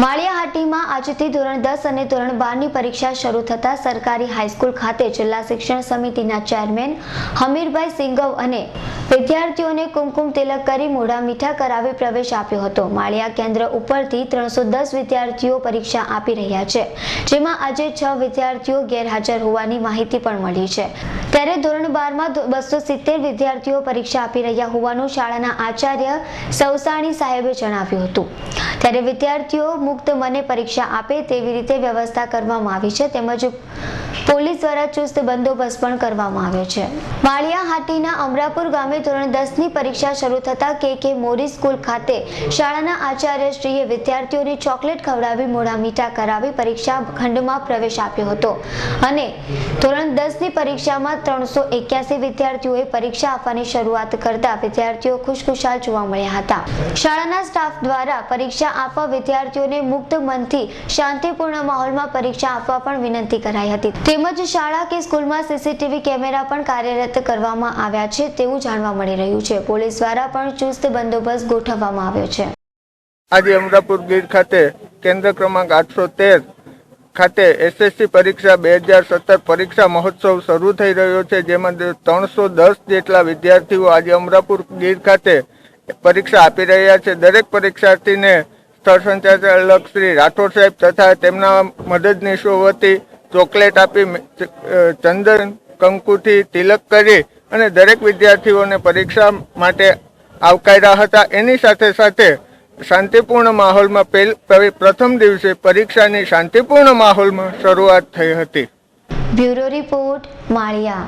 માળિયાહાટીમાં આજથી ધોરણ દસ અને ધોરણ બારની પરીક્ષા શરૂ થતાં સરકારી હાઈસ્કૂલ ખાતે જિલ્લા શિક્ષણ સમિતિના ચેરમેન હમીરભાઈ સિંગવ અને વિદ્યાર્થીઓને કુમકુમ તિલક કરી મોઢા મીઠા કરાવી પ્રવેશ આપ્યો હતો. માળિયા કેન્દ્ર ઉપરથી ત્રણસો વિદ્યાર્થીઓ પરીક્ષા આપી રહ્યા છે, જેમાં આજે છ વિદ્યાર્થીઓ ગેરહાજર હોવાની માહિતી પણ મળી છે. ત્યારે ધોરણ બારમાં બસો સિત્તેર વિદ્યાર્થીઓ પરીક્ષા આપી રહ્યા હોવાનું શાળાના આચાર્ય સૌસાણી સાહેબે જણાવ્યું હતું. ત્યારે વિદ્યાર્થીઓ મુક્ત મને પરીક્ષા આપે તેવી રીતે વ્યવસ્થા કરવામાં આવી છે તેમજ પોલીસ દ્વારા ચુસ્ત બંદોબસ્ત પણ કરવામાં આવ્યો છે. માળિયા હાટીના અમરાપુર ગામે ધોરણ દસની પરીક્ષા શરૂ થતા કે કે મોરી સ્કૂલ ખાતે શાળાના આચાર્યશ્રીએ વિદ્યાર્થીઓને ચોકલેટ ખવડાવી મોડા મીઠા કરાવી પરીક્ષા ખંડમાં પ્રવેશ આપ્યો હતો. અને ધોરણ દસની પરીક્ષામાં ત્રણસો એક્યાસી વિદ્યાર્થીઓએ પરીક્ષા આપવાની શરૂઆત કરતા વિદ્યાર્થીઓ ખુશખુશાલ જોવા મળ્યા હતા. શાળાના સ્ટાફ દ્વારા પરીક્ષા આપવા વિદ્યાર્થીઓને મુક્ત મનથી શાંતિપૂર્ણ માહોલમાં પરીક્ષા આપવા પણ વિનંતી કરાઈ હતી. તેમજ શાળા કે સ્કૂલમાં સીસીટીવી કેમેરા પણ કાર્યરત કરવામાં આવ્યા છે તેવું જાણવા મળી રહ્યું છે. પોલીસ દ્વારા પણ ચુસ્ત બંદોબસ્ત ગોઠવવામાં આવ્યો છે. આજે અમરાપુર ગીર ખાતે કેન્દ્ર ક્રમાંક આઠસો તેર ખાતે એસએસસી પરીક્ષા બે હજાર સત્તર પરીક્ષા મહોત્સવ શરૂ થઈ રહ્યો છે, જેમાં ત્રણસો દસ જેટલા વિદ્યાર્થીઓ આજે અમરાપુર ગીર ખાતે પરીક્ષા આપી રહ્યા છે. દરેક પરીક્ષાર્થીને સ્થળ સંચાલક શ્રી રાઠોડ સાહેબ તથા તેમના મદદનીશો વતી ચોકલેટ આપી ચંદન, કંકુથી તિલક કરી અને દરેક વિદ્યાર્થીઓને પરીક્ષા માટે આવકાર્યા હતા. એની સાથે સાથે શાંતિપૂર્ણ માહોલમાં પેલ પ્રથમ દિવસે પરીક્ષાની શાંતિપૂર્ણ માહોલમાં શરૂઆત થઈ હતી. Bureau report, Maliya.